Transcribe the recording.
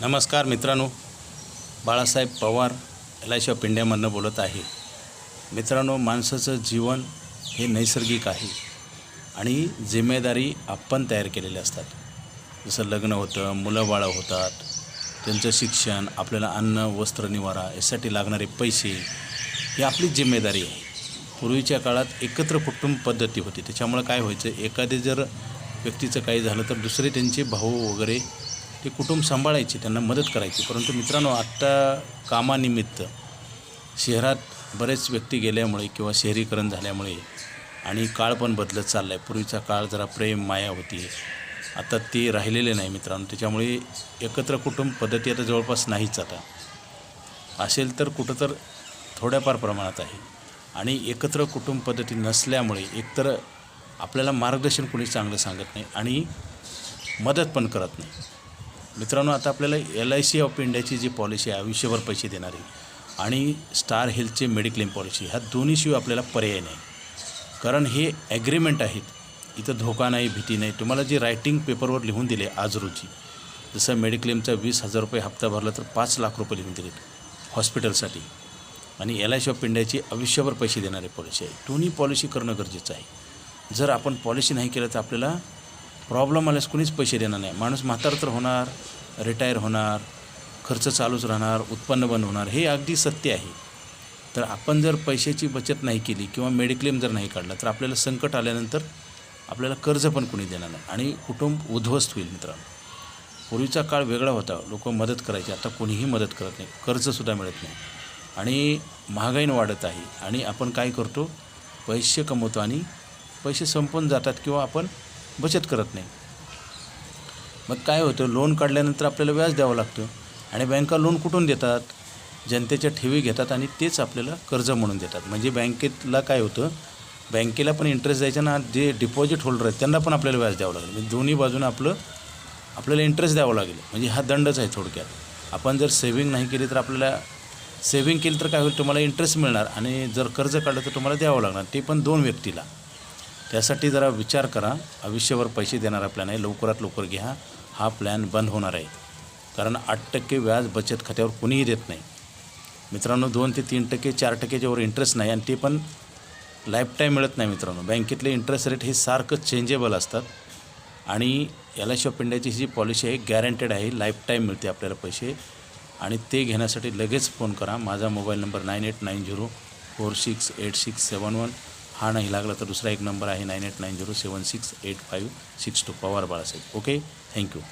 नमस्कार मित्रांनो Balasaheb Pawar L I of इंडियामधनं बोलत आहे. मित्रांनो माणसाचं जीवन हे नैसर्गिक आहे आणि जिम्मेदारी आपण तयार केलेल्या असतात. जसं लग्न होतं मुलं बाळं होतात त्यांचं शिक्षण आपल्याला अन्न वस्त्र निवारा यासाठी लागणारे पैसे ही आपलीच जिम्मेदारी आहे. पूर्वीच्या काळात एकत्र कुटुंब पद्धती होती. त्याच्यामुळं काय व्हायचं एखादे जर व्यक्तीचं काही झालं तर दुसरे त्यांचे भाऊ वगैरे ते कुटुंब सांभाळायचे त्यांना मदत करायची. परंतु मित्रांनो आत्ता कामानिमित्त शहरात बरेच व्यक्ती गेल्यामुळे किंवा शहरीकरण झाल्यामुळे आणि काळ पण बदलत चालला आहे पूर्वीचा काळ जरा प्रेम माया होती. आता ते राहिलेले नाही मित्रांनो. त्याच्यामुळे एकत्र कुटुंब पद्धती आता जवळपास नाहीच आता. असेल तर कुठं तर थोड्याफार प्रमाणात आहे. आणि एकत्र कुटुंब पद्धती नसल्यामुळे एकतर आपल्याला मार्गदर्शन कोणी चांगलं सांगत नाही आणि मदत पण करत नाही. मित्रांनो आता आपल्याला एल आय सी ऑफ इंडियाची जी पॉलिसी आहे आयुष्यभर पैसे देणारी आणि स्टार हेल्थची मेडिक्लेम पॉलिसी ह्या दोन्हीशिवाय आपल्याला पर्याय नाही. कारण हे ॲग्रीमेंट आहेत. इथं धोका नाही भीती नाही. तुम्हाला जे रायटिंग पेपरवर लिहून दिले आज रोजी जसं मेडिक्लेमचा वीस हजार रुपये हप्ता भरला तर पाच लाख रुपये लिहून दिलेत हॉस्पिटलसाठी आणि एल आय सी ऑफ इंडियाची आयुष्यभर पैसे देणारी पॉलिसी आहे. दोन्ही पॉलिसी करणं गरजेचं आहे. जर आपण पॉलिसी नाही केलं तर आपल्याला प्रॉब्लेम आल्यास कुणीच पैसे देणार नाही. माणूस म्हातार तर होणार रिटायर होणार खर्च चालूच राहणार उत्पन्न बंद होणार हे अगदी सत्य आहे. तर आपण जर पैशाची बचत नाही केली किंवा मेडिक्लेम जर नाही काढला तर आपल्याला संकट आल्यानंतर आपल्याला कर्ज पण कोणी देणार नाही. आणि कुटुंब उद्ध्वस्त होईल मित्रांनो. पूर्वीचा काळ वेगळा होता. लोक मदत करायचे. आता कोणीही मदत करत नाही. कर्जसुद्धा मिळत नाही. आणि महागाईनं वाढत आहे. आणि आपण काय करतो? पैसे कमवतो आणि पैसे संपून जातात किंवा आपण बचत करत नाही. मग काय होतं? लोन काढल्यानंतर आपल्याला व्याज द्यावं लागतं आणि बँका लोन कुठून देतात? जनतेच्या ठेवी घेतात आणि तेच आपल्याला कर्ज म्हणून देतात. म्हणजे बँकेतला काय होतं? बँकेला पण इंटरेस्ट द्यायचा ना जे डिपॉझिट होल्डर आहेत त्यांना पण आपल्याला व्याज द्यावं लागेल. म्हणजे दोन्ही बाजूनं आपलं आपल्याला इंटरेस्ट द्यावं लागेल. म्हणजे हा दंडच आहे थोडक्यात. आपण जर सेविंग नाही केली तर आपल्याला सेव्हिंग केली तर काय होईल? तुम्हाला इंटरेस्ट मिळणार आणि जर कर्ज काढलं तर तुम्हाला द्यावं लागणार. ते पण दोन व्यक्तीला. त्यासाठी जरा विचार करा. आयुष्यभर पैसे देणारा प्लॅन आहे. लवकरात लवकर घ्या. हा प्लॅन बंद होणार आहे. कारण आठ टक्के व्याज बचत खात्यावर कोणीही देत नाही. मित्रांनो दोन ते तीन टक्के चार टक्केच्यावर इंटरेस्ट नाही. आणि ते पण लाईफ टाईम मिळत नाही मित्रांनो. बँकेतले इंटरेस्ट रेट हे सारखं चेंजेबल असतात. आणि एल आय सी ऑफ इंडियाची जी पॉलिसी आहे गॅरंटेड आहे. लाईफ टाईम मिळते आपल्याला पैसे. आणि ते घेण्यासाठी लगेच फोन करा. माझा mobile number nine eight nine zero four six eight six seven one हा नाही लागला तर दुसरा एक नंबर आहे nine eight nine zero seven six eight five six two Pawar Balasaheb. Okay? Thank you.